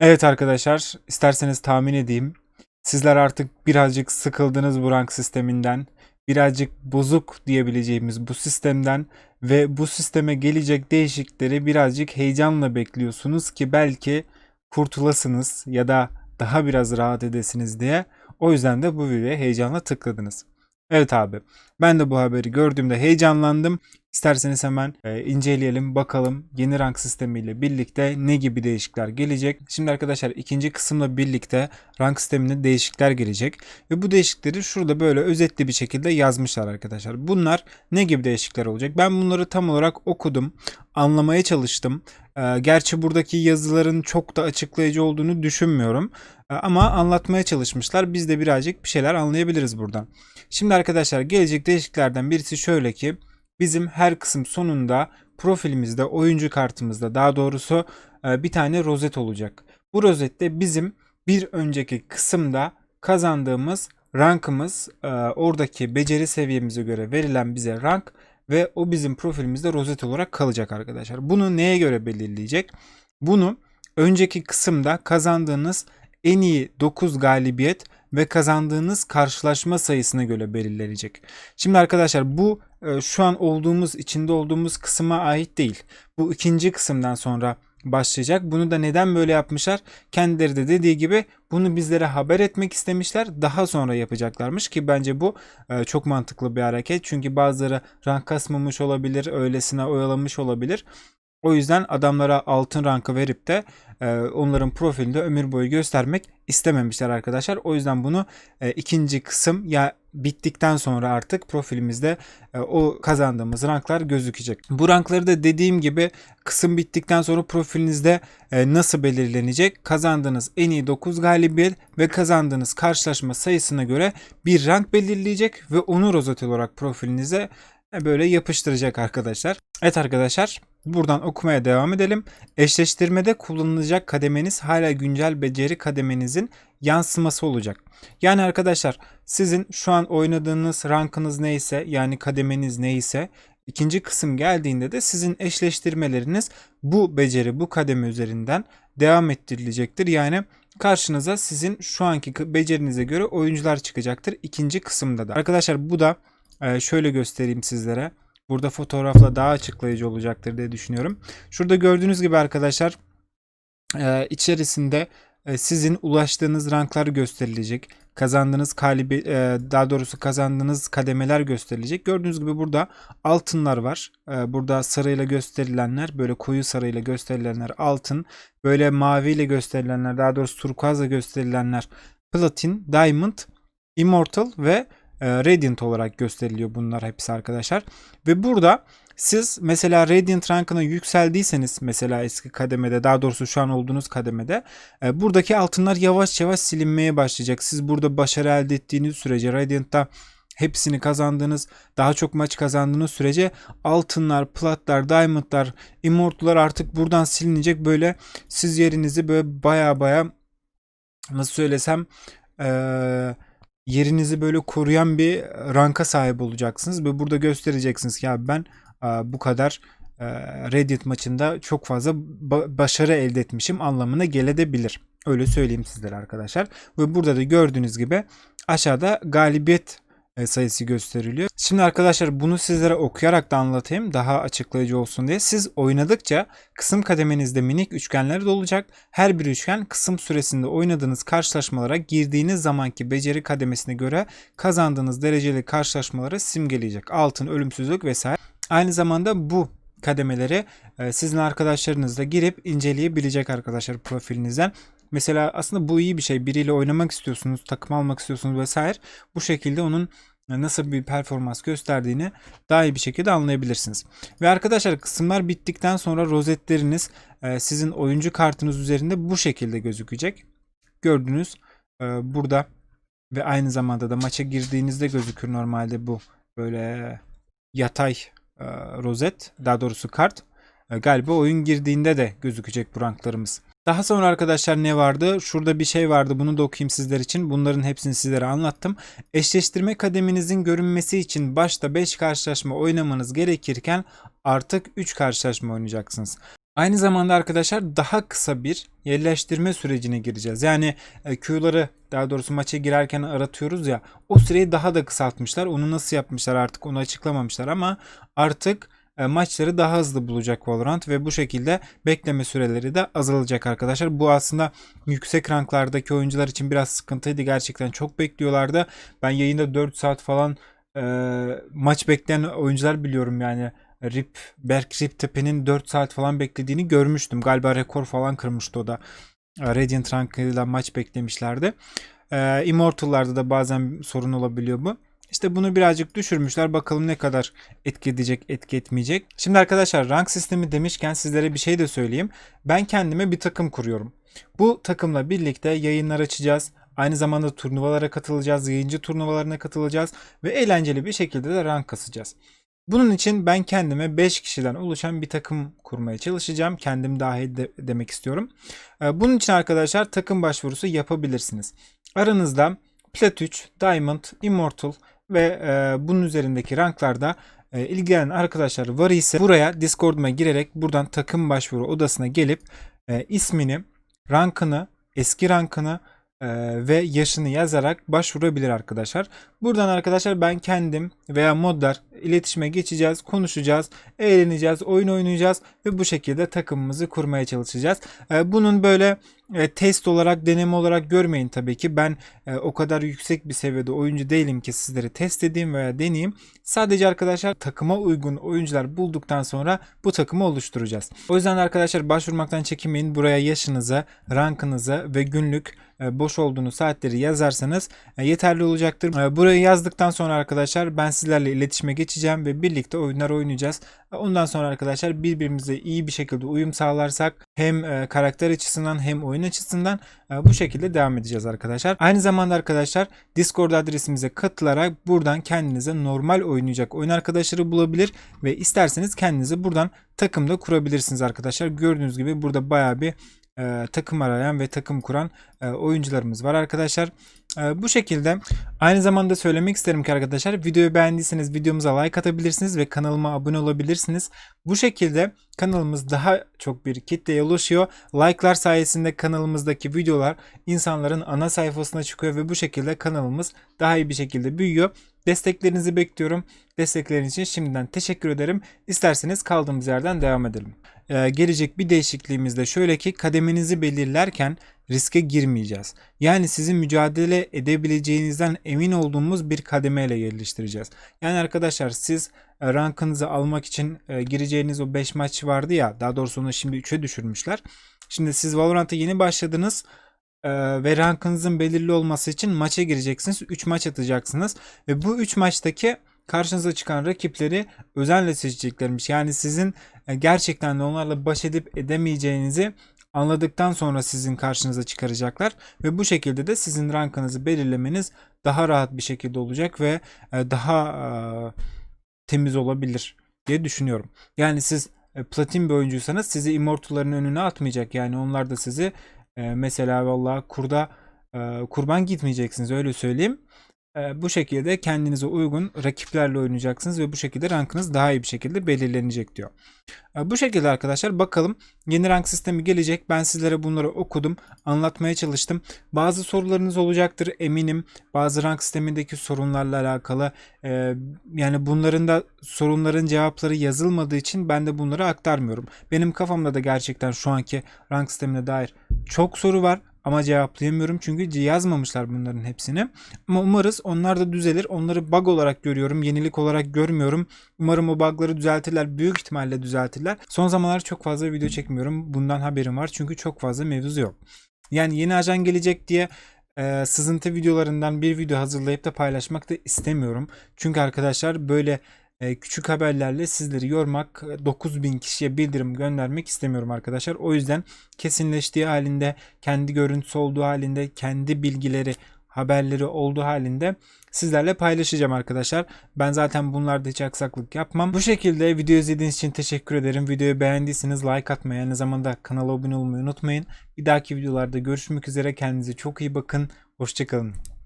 Evet arkadaşlar, isterseniz tahmin edeyim. Sizler artık birazcık sıkıldınız bu rank sisteminden. Birazcık bozuk diyebileceğimiz bu sistemden ve bu sisteme gelecek değişiklikleri birazcık heyecanla bekliyorsunuz ki belki kurtulasınız ya da daha biraz rahat edesiniz diye. O yüzden de bu videoya heyecanla tıkladınız. Evet abi, ben de bu haberi gördüğümde heyecanlandım. İsterseniz hemen e, inceleyelim bakalım yeni rank sistemiyle birlikte ne gibi değişiklikler gelecek. Şimdi arkadaşlar ikinci kısımla birlikte rank sisteminde değişiklikler gelecek. Ve bu değişiklikleri şurada böyle özetli bir şekilde yazmışlar arkadaşlar. Bunlar ne gibi değişiklikler olacak? Ben bunları tam olarak okudum. Anlamaya çalıştım. E, gerçi buradaki yazıların çok da açıklayıcı olduğunu düşünmüyorum. E, ama anlatmaya çalışmışlar. Biz de birazcık bir şeyler anlayabiliriz buradan. Şimdi arkadaşlar gelecek değişikliklerden birisi şöyle ki bizim her kısım sonunda profilimizde, oyuncu kartımızda daha doğrusu e, bir tane rozet olacak. Bu rozette bizim bir önceki kısımda kazandığımız rankımız, e, oradaki beceri seviyemize göre verilen bize rank ve o bizim profilimizde rozet olarak kalacak arkadaşlar. Bunu neye göre belirleyecek? Bunu önceki kısımda kazandığınız en iyi 9 galibiyet ve kazandığınız karşılaşma sayısına göre belirlenecek. Şimdi arkadaşlar bu e, şu an olduğumuz içinde olduğumuz kısma ait değil. Bu ikinci kısımdan sonra başlayacak. Bunu da neden böyle yapmışlar? Kendileri de dediği gibi bunu bizlere haber etmek istemişler. Daha sonra yapacaklarmış ki bence bu e, çok mantıklı bir hareket. Çünkü bazıları rank kasmamış olabilir, öylesine oyalamış olabilir. O yüzden adamlara altın rankı verip de e, onların profilinde ömür boyu göstermek istememişler arkadaşlar. O yüzden bunu e, ikinci kısım ya bittikten sonra artık profilimizde e, o kazandığımız ranklar gözükecek. Bu rankları da dediğim gibi kısım bittikten sonra profilinizde e, nasıl belirlenecek? Kazandığınız en iyi 9 galibiyet ve kazandığınız karşılaşma sayısına göre bir rank belirleyecek ve onu rozet olarak profilinize böyle yapıştıracak arkadaşlar. Evet arkadaşlar buradan okumaya devam edelim. Eşleştirmede kullanılacak kademeniz hala güncel beceri kademenizin yansıması olacak. Yani arkadaşlar sizin şu an oynadığınız rankınız neyse yani kademeniz neyse ikinci kısım geldiğinde de sizin eşleştirmeleriniz bu beceri bu kademe üzerinden devam ettirilecektir. Yani karşınıza sizin şu anki becerinize göre oyuncular çıkacaktır ikinci kısımda da. Arkadaşlar bu da ee, şöyle göstereyim sizlere. Burada fotoğrafla daha açıklayıcı olacaktır diye düşünüyorum. Şurada gördüğünüz gibi arkadaşlar e, içerisinde e, sizin ulaştığınız ranklar gösterilecek. Kazandığınız kalibi, e, daha doğrusu kazandığınız kademeler gösterilecek. Gördüğünüz gibi burada altınlar var. Burada sarıyla gösterilenler, böyle koyu sarıyla gösterilenler altın. Böyle maviyle gösterilenler, daha doğrusu turkuazla gösterilenler platin, diamond, immortal ve e, Radiant olarak gösteriliyor bunlar hepsi arkadaşlar. Ve burada siz mesela Radiant rankına yükseldiyseniz mesela eski kademede daha doğrusu şu an olduğunuz kademede e, buradaki altınlar yavaş yavaş silinmeye başlayacak. Siz burada başarı elde ettiğiniz sürece Radiant'ta hepsini kazandığınız, daha çok maç kazandığınız sürece altınlar, platlar, diamondlar, immortal'lar artık buradan silinecek. Böyle siz yerinizi böyle baya baya nasıl söylesem eee yerinizi böyle koruyan bir ranka sahip olacaksınız ve burada göstereceksiniz ki abi ben bu kadar Reddit maçında çok fazla başarı elde etmişim anlamına gelebilir. Öyle söyleyeyim sizlere arkadaşlar. Ve burada da gördüğünüz gibi aşağıda galibiyet e, sayısı gösteriliyor. Şimdi arkadaşlar bunu sizlere okuyarak da anlatayım daha açıklayıcı olsun diye. Siz oynadıkça kısım kademenizde minik üçgenler de olacak. Her bir üçgen kısım süresinde oynadığınız karşılaşmalara girdiğiniz zamanki beceri kademesine göre kazandığınız dereceli karşılaşmaları simgeleyecek. Altın, ölümsüzlük vesaire. Aynı zamanda bu kademeleri e, sizin arkadaşlarınızla girip inceleyebilecek arkadaşlar profilinizden. Mesela aslında bu iyi bir şey. Biriyle oynamak istiyorsunuz, takım almak istiyorsunuz vesaire. Bu şekilde onun nasıl bir performans gösterdiğini daha iyi bir şekilde anlayabilirsiniz. Ve arkadaşlar kısımlar bittikten sonra rozetleriniz e, sizin oyuncu kartınız üzerinde bu şekilde gözükecek. Gördüğünüz e, burada ve aynı zamanda da maça girdiğinizde gözükür normalde bu böyle yatay e, rozet daha doğrusu kart. Galiba oyun girdiğinde de gözükecek bu ranklarımız. Daha sonra arkadaşlar ne vardı? Şurada bir şey vardı. Bunu da okuyayım sizler için. Bunların hepsini sizlere anlattım. Eşleştirme kademinizin görünmesi için başta 5 karşılaşma oynamanız gerekirken artık 3 karşılaşma oynayacaksınız. Aynı zamanda arkadaşlar daha kısa bir yerleştirme sürecine gireceğiz. Yani e, Q'ları daha doğrusu maça girerken aratıyoruz ya o süreyi daha da kısaltmışlar. Onu nasıl yapmışlar artık onu açıklamamışlar ama artık maçları daha hızlı bulacak Valorant ve bu şekilde bekleme süreleri de azalacak arkadaşlar. Bu aslında yüksek ranklardaki oyuncular için biraz sıkıntıydı. Gerçekten çok bekliyorlardı. Ben yayında 4 saat falan e, maç bekleyen oyuncular biliyorum yani. Rip, Berk Riptepe'nin 4 saat falan beklediğini görmüştüm. Galiba rekor falan kırmıştı o da. E, Radiant rankıyla maç beklemişlerdi. E, Immortal'larda da bazen sorun olabiliyor bu. İşte bunu birazcık düşürmüşler. Bakalım ne kadar etki edecek, etki etmeyecek. Şimdi arkadaşlar rank sistemi demişken sizlere bir şey de söyleyeyim. Ben kendime bir takım kuruyorum. Bu takımla birlikte yayınlar açacağız. Aynı zamanda turnuvalara katılacağız, yayıncı turnuvalarına katılacağız ve eğlenceli bir şekilde de rank kasacağız. Bunun için ben kendime 5 kişiden oluşan bir takım kurmaya çalışacağım. Kendim dahil de demek istiyorum. Ee, Bunun için arkadaşlar takım başvurusu yapabilirsiniz. Aranızda Plat 3, Diamond, Immortal ve e, bunun üzerindeki ranklarda e, ilgilenen arkadaşlar var ise buraya Discord'uma girerek buradan takım başvuru odasına gelip e, ismini, rankını, eski rankını e, ve yaşını yazarak başvurabilir arkadaşlar. Buradan arkadaşlar ben kendim veya modlar iletişime geçeceğiz, konuşacağız, eğleneceğiz, oyun oynayacağız ve bu şekilde takımımızı kurmaya çalışacağız. E, bunun böyle e, test olarak, deneme olarak görmeyin tabii ki. Ben e, o kadar yüksek bir seviyede oyuncu değilim ki sizleri test edeyim veya deneyeyim. Sadece arkadaşlar takıma uygun oyuncular bulduktan sonra bu takımı oluşturacağız. O yüzden arkadaşlar başvurmaktan çekinmeyin. Buraya yaşınızı, rankınızı ve günlük e, boş olduğunuz saatleri yazarsanız yeterli olacaktır. E, Burayı yazdıktan sonra arkadaşlar ben sizlerle iletişime geçeceğim ve birlikte oyunlar oynayacağız. Ondan sonra arkadaşlar birbirimize iyi bir şekilde uyum sağlarsak hem e, karakter açısından hem oyun açısından e, bu şekilde devam edeceğiz arkadaşlar. Aynı zamanda arkadaşlar Discord adresimize katılarak buradan kendinize normal oynayacak oyun arkadaşları bulabilir ve isterseniz kendinize buradan takımda kurabilirsiniz arkadaşlar. Gördüğünüz gibi burada bayağı bir e, takım arayan ve takım kuran oyuncularımız var arkadaşlar. E, bu şekilde aynı zamanda söylemek isterim ki arkadaşlar videoyu beğendiyseniz videomuza like atabilirsiniz ve kanalıma abone olabilirsiniz. Bu şekilde kanalımız daha çok bir kitleye ulaşıyor. Like'lar sayesinde kanalımızdaki videolar insanların ana sayfasına çıkıyor ve bu şekilde kanalımız daha iyi bir şekilde büyüyor. Desteklerinizi bekliyorum. Destekleriniz için şimdiden teşekkür ederim. İsterseniz kaldığımız yerden devam edelim. Ee, gelecek bir değişikliğimiz de şöyle ki kademenizi belirlerken riske girmeyeceğiz. Yani sizin mücadele edebileceğinizden emin olduğumuz bir kademeyle yerleştireceğiz. Yani arkadaşlar siz e, rankınızı almak için e, gireceğiniz o 5 maç vardı ya daha doğrusu onu şimdi 3'e düşürmüşler. Şimdi siz Valorant'a yeni başladınız e, ve rankınızın belirli olması için maça gireceksiniz. 3 maç atacaksınız ve bu 3 maçtaki karşınıza çıkan rakipleri özenle seçeceklermiş. Yani sizin e, gerçekten de onlarla baş edip edemeyeceğinizi anladıktan sonra sizin karşınıza çıkaracaklar ve bu şekilde de sizin rankınızı belirlemeniz daha rahat bir şekilde olacak ve e, daha e, temiz olabilir diye düşünüyorum. Yani siz platin bir oyuncuysanız sizi immortalların önüne atmayacak. Yani onlar da sizi mesela vallahi kurda kurban gitmeyeceksiniz öyle söyleyeyim. E, bu şekilde kendinize uygun rakiplerle oynayacaksınız ve bu şekilde rankınız daha iyi bir şekilde belirlenecek diyor. E, bu şekilde arkadaşlar bakalım yeni rank sistemi gelecek. Ben sizlere bunları okudum, anlatmaya çalıştım. Bazı sorularınız olacaktır eminim. Bazı rank sistemindeki sorunlarla alakalı. E, yani bunların da sorunların cevapları yazılmadığı için ben de bunları aktarmıyorum. Benim kafamda da gerçekten şu anki rank sistemine dair çok soru var ama cevaplayamıyorum çünkü yazmamışlar bunların hepsini. Ama umarız onlar da düzelir. Onları bug olarak görüyorum, yenilik olarak görmüyorum. Umarım o bug'ları düzeltirler. Büyük ihtimalle düzeltirler. Son zamanlar çok fazla video çekmiyorum. Bundan haberim var çünkü çok fazla mevzu yok. Yani yeni ajan gelecek diye e, sızıntı videolarından bir video hazırlayıp da paylaşmak da istemiyorum. Çünkü arkadaşlar böyle küçük haberlerle sizleri yormak, 9000 kişiye bildirim göndermek istemiyorum arkadaşlar. O yüzden kesinleştiği halinde, kendi görüntüsü olduğu halinde, kendi bilgileri, haberleri olduğu halinde sizlerle paylaşacağım arkadaşlar. Ben zaten bunlarda hiç aksaklık yapmam. Bu şekilde video izlediğiniz için teşekkür ederim. Videoyu beğendiyseniz like atmayı, aynı zamanda kanala abone olmayı unutmayın. Bir dahaki videolarda görüşmek üzere. Kendinize çok iyi bakın. Hoşçakalın.